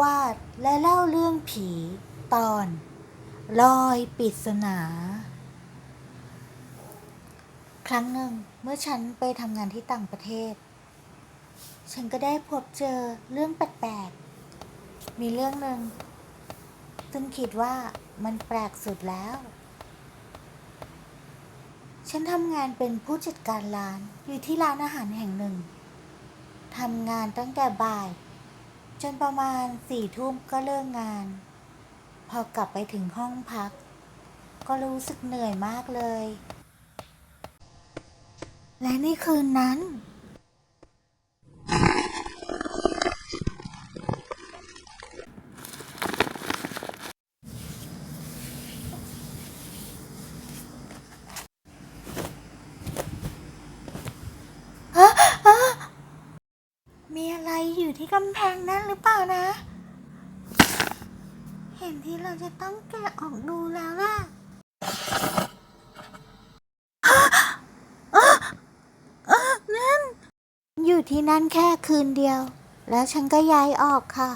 วาดและเล่าเรื่องผี ตอน ลอยปริศนา ครั้งหนึ่งเมื่อฉันไปทำงานที่ต่างประเทศ ฉันก็ได้พบเจอเรื่องแปลกๆ มีเรื่องหนึ่งซึ่งคิดว่ามันแปลกสุดแล้ว ฉันทำงานเป็นผู้จัดการร้านอยู่ที่ร้านอาหารแห่งหนึ่งทำงานตั้งแต่บ่าย จนประมาณสี่ทุ่มก็เลิกงาน พอกลับไปถึงห้องพัก ก็รู้สึกเหนื่อยมากเลย และในคืนนั้น มีอะไรอยู่ที่กำแพงนั้นหรือเปล่านะ เห็นที่เราจะต้องแกะออกดูแล้วล่ะนั่น อยู่ที่นั่นแค่คืนเดียว แล้วฉันก็ย้ายออกค่ะ